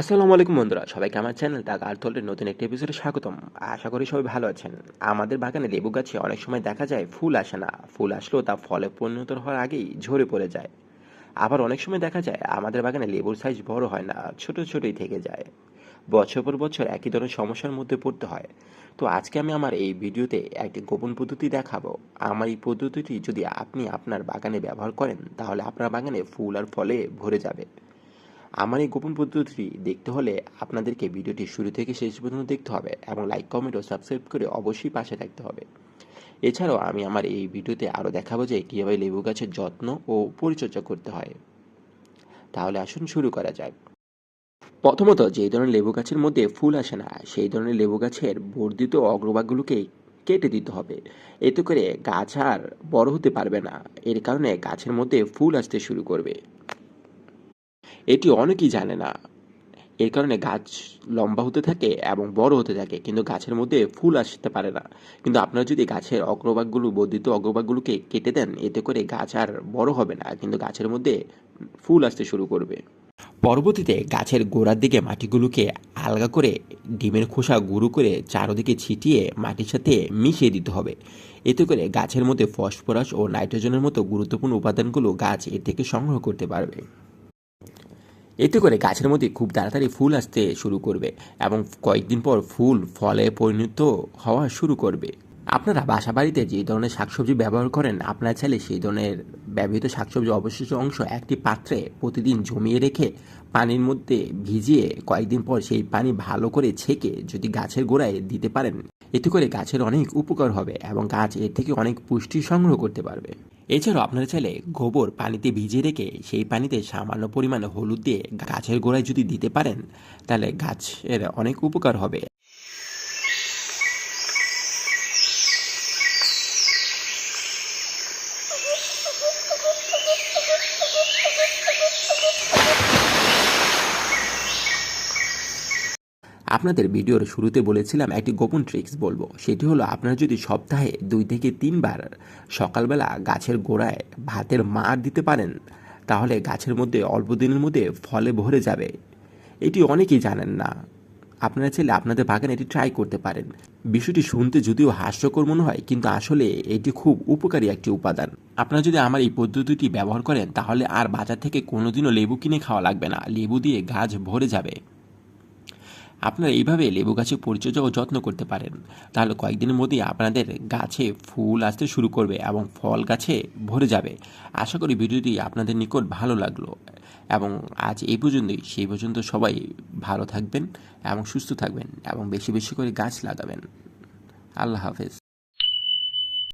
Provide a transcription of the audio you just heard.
আসসালামু আলাইকুম বন্ধুরা সবাইকে আমার চ্যানেল দা গার্থলের নতুন একটি এপিসোডে স্বাগতম। আশা করি সবাই ভালো আছেন। আমাদের বাগানে লেবু গাছে অনেক সময় দেখা যায় ফুল আসে না। ফুল আসলেও তা ফলে পরিণত হওয়ার আগেই ঝরে পড়ে যায়। আবার অনেক সময় দেখা যায় আমাদের বাগানে লেবুর সাইজ বড় হয় না, ছোট ছোটই থেকে যায়। বছর পর বছর একই ধরনের সমস্যার মধ্যে পড়তে হয়। তো আজকে আমি আমার এই ভিডিওতে একটি গোপন পদ্ধতি দেখাবো। আমার এই পদ্ধতিটি যদি আপনি আপনার বাগানে ব্যবহার করেন, তাহলে আপনার বাগানে ফুল আর ফলে ভরে যাবে। আমার এই গোপন পদ্ধতিটি দেখতে হলে আপনাদেরকে ভিডিওটি শুরু থেকে শেষ পর্যন্ত দেখতে হবে এবং লাইক কমেন্ট ও সাবস্ক্রাইব করে অবশ্যই পাশে থাকতে হবে। এছাড়াও আমি আমার এই ভিডিওতে আরও দেখাবো যে কীভাবে লেবু গাছের যত্ন ও পরিচর্যা করতে হয়। তাহলে আসুন শুরু করা যাক। প্রথমত যেই ধরনের লেবু গাছের মধ্যে ফুল আসে না, সেই ধরনের লেবু গাছের বর্ধিত অগ্রভাগগুলোকে কেটে দিতে হবে। এতে করে গাছ আর বড় হতে পারবে না। এর কারণে গাছের মধ্যে ফুল আসতে শুরু করবে। এটি অনেকেই জানে না। এর কারণে গাছ লম্বা হতে থাকে এবং বড় হতে থাকে, কিন্তু গাছের মধ্যে ফুল আসতে পারে না। কিন্তু আপনারা যদি গাছের অগ্রভাগগুলো, বর্ধিত অগ্রভাগগুলোকে কেটে দেন, এতে করে গাছ আর বড় হবে না, কিন্তু গাছের মধ্যে ফুল আসতে শুরু করবে। পরবর্তীতে গাছের গোড়ার দিকে মাটিগুলোকে আলগা করে ডিমের খোসা গুঁড়ো করে চারোদিকে ছিটিয়ে মাটির সাথে মিশিয়ে দিতে হবে। এতে করে গাছের মধ্যে ফসফরাস ও নাইট্রোজেনের মতো গুরুত্বপূর্ণ উপাদানগুলো গাছ এর থেকে সংগ্রহ করতে পারবে। এতে করে গাছের মধ্যে খুব তাড়াতাড়ি ফুল আসতে শুরু করবে এবং কয়েকদিন পর ফুল ফলে পরিণত হওয়া শুরু করবে। আপনারা বাসা বাড়িতে যে ধরনের শাকসবজি ব্যবহার করেন, আপনারা চাইলে সেই ধরনের ব্যবহৃত শাকসবজি অবশিষ্ট অংশ একটি পাত্রে প্রতিদিন জমিয়ে রেখে পানির মধ্যে ভিজিয়ে কয়েকদিন পর সেই পানি ভালো করে ছেঁকে যদি গাছের গোড়ায় দিতে পারেন এতে করে গাছের অনেক উপকার হবে এবং গাছ এর থেকে অনেক পুষ্টি সংগ্রহ করতে পারবে। এছাড়াও আপনারা চাইলে গোবর পানিতে ভিজিয়ে রেখে সেই পানিতে সামান্য পরিমাণে হলুদ দিয়ে গাছের গোড়ায় যদি দিতে পারেন, তাহলে গাছের অনেক উপকার হবে। আপনাদের ভিডিওর শুরুতে বলেছিলাম একটি গোপন ট্রিক্স বলব। সেটি হলো আপনারা যদি সপ্তাহে দুই থেকে তিনবার সকালবেলা গাছের গোড়ায় ভাতের মার দিতে পারেন, তাহলে গাছের মধ্যে অল্প দিনের মধ্যে ফলে ভরে যাবে। এটি অনেকেই জানেন না। আপনারা চাইলে আপনাদের বাগানে এটি ট্রাই করতে পারেন। বিষয়টি শুনতে যদিও হাস্যকর মনে হয়, কিন্তু আসলে এটি খুব উপকারী একটি উপাদান। আপনারা যদি আমার এই পদ্ধতিটি ব্যবহার করেন, তাহলে আর বাজার থেকে কোনোদিনও লেবু কিনে খাওয়া লাগবে না। লেবু দিয়ে গাছ ভরে যাবে। আপনারা এইভাবে লেবু গাছের পরিচর্যা ও যত্ন করতে পারেন। তাহলে কয়েকদিনের মধ্যেই আপনাদের গাছে ফুল আসতে শুরু করবে এবং ফল গাছে ভরে যাবে। আশা করি ভিডিওটি আপনাদের নিকট ভালো লাগল এবং আজ এই পর্যন্তই। সেই পর্যন্ত সবাই ভালো থাকবেন এবং সুস্থ থাকবেন এবং বেশি বেশি করে গাছ লাগাবেন। আল্লাহ হাফেজ।